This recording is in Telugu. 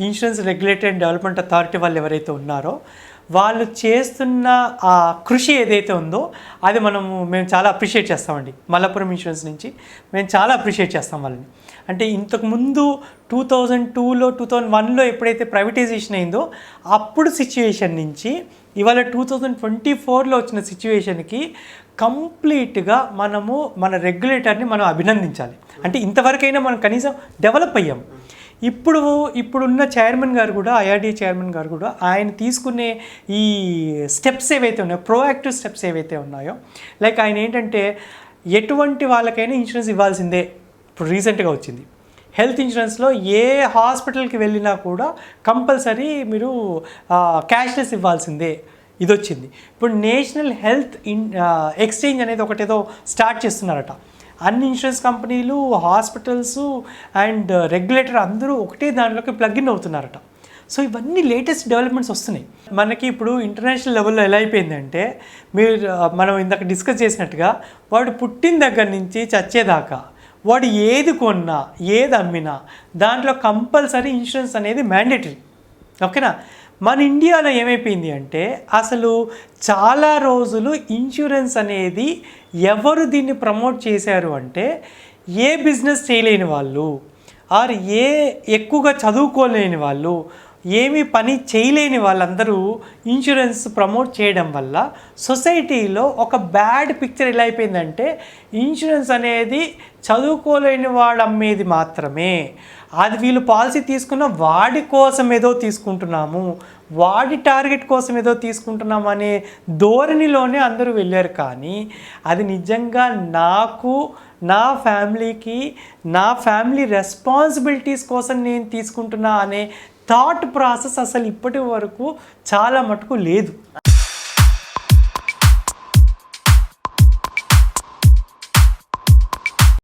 Insurance regulatory and development authority వాళ్ళు ఎవరైతే ఉన్నారో వాళ్ళు చేస్తున్న ఆ కృషి ఏదైతే ఉందో అది మనము మేము చాలా అప్రిషియేట్ చేస్తామండి. మల్లపురం ఇన్సూరెన్స్ నుంచి మేము చాలా అప్రిషియేట్ చేస్తాం వాళ్ళని. అంటే ఇంతకుముందు టూ థౌజండ్ టూలో టూ థౌజండ్ వన్లో ఎప్పుడైతే ప్రైవేటైజేషన్ అయిందో అప్పుడు సిచ్యువేషన్ నుంచి ఇవాళ టూ థౌజండ్ ట్వంటీ ఫోర్లో వచ్చిన సిచ్యువేషన్కి కంప్లీట్గా మనము మన రెగ్యులేటర్ని మనం అభినందించాలి. అంటే ఇంతవరకైనా మనం కనీసం డెవలప్ అయ్యాము ఇప్పుడు ఇప్పుడున్న చైర్మన్ గారు కూడా ఐఆర్డీ చైర్మన్ గారు కూడా ఆయన తీసుకునే ఈ స్టెప్స్ ఏవైతే ఉన్నాయో ప్రోయాక్టివ్ స్టెప్స్ ఏవైతే ఉన్నాయో లైక్ ఆయన ఏంటంటే ఎటువంటి వాళ్ళకైనా ఇన్సూరెన్స్ ఇవ్వాల్సిందే ఇప్పుడు రీసెంట్గా వచ్చింది. హెల్త్ ఇన్సూరెన్స్లో ఏ హాస్పిటల్కి వెళ్ళినా కూడా కంపల్సరీ మీరు క్యాష్లెస్ ఇవ్వాల్సిందే ఇది వచ్చింది ఇప్పుడు నేషనల్ హెల్త్ ఇన్ ఎక్స్చేంజ్ అనేది ఒకటేదో స్టార్ట్ చేస్తున్నారట. అన్ని ఇన్సూరెన్స్ కంపెనీలు హాస్పిటల్స్ అండ్ uh, రెగ్యులేటర్ అందరూ ఒకటే దానిలోకి ప్లగ్ఇన్ అవుతున్నారట. సో ఇవన్నీ లేటెస్ట్ డెవలప్మెంట్స్ వస్తున్నాయి. మనకి ఇప్పుడు ఇంటర్నేషనల్ లెవెల్లో ఎలా అయిపోయిందంటే మీరు uh, మనం ఇందాక డిస్కస్ చేసినట్టుగా వాడు పుట్టిన దగ్గర నుంచి చచ్చేదాకా వాడు ఏది కొన్నా ఏది అమ్మినా దాంట్లో కంపల్సరీ ఇన్సూరెన్స్ అనేది మ్యాండేటరీ ఓకేనా? మన ఇండియాలో ఏమైపోయింది అంటే అసలు చాలా రోజులు ఇన్సూరెన్స్ అనేది ఎవరు దీన్ని ప్రమోట్ చేశారు అంటే ఏ బిజినెస్ చేయలేని వాళ్ళు ఆర్ ఏ ఎక్కువగా చదువుకోలేని వాళ్ళు ఏమీ పని చేయలేని వాళ్ళందరూ ఇన్సూరెన్స్ ప్రమోట్ చేయడం వల్ల సొసైటీలో ఒక బ్యాడ్ పిక్చర్ ఎలా అయిపోయిందంటే ఇన్సూరెన్స్ అనేది చదువుకోలేని వాడు అమ్మేది మాత్రమే. అది వీళ్ళు పాలసీ తీసుకున్న వాడి కోసం ఏదో తీసుకుంటున్నాము వాడి టార్గెట్ కోసం ఏదో తీసుకుంటున్నాము అనే ధోరణిలోనే అందరూ వెళ్ళారు కానీ అది నిజంగా నాకు నా ఫ్యామిలీకి నా ఫ్యామిలీ రెస్పాన్సిబిలిటీస్ కోసం నేను తీసుకుంటున్నా అనే థాట్ ప్రాసెస్ అసలు ఇప్పటి వరకు చాలా మటుకు లేదు.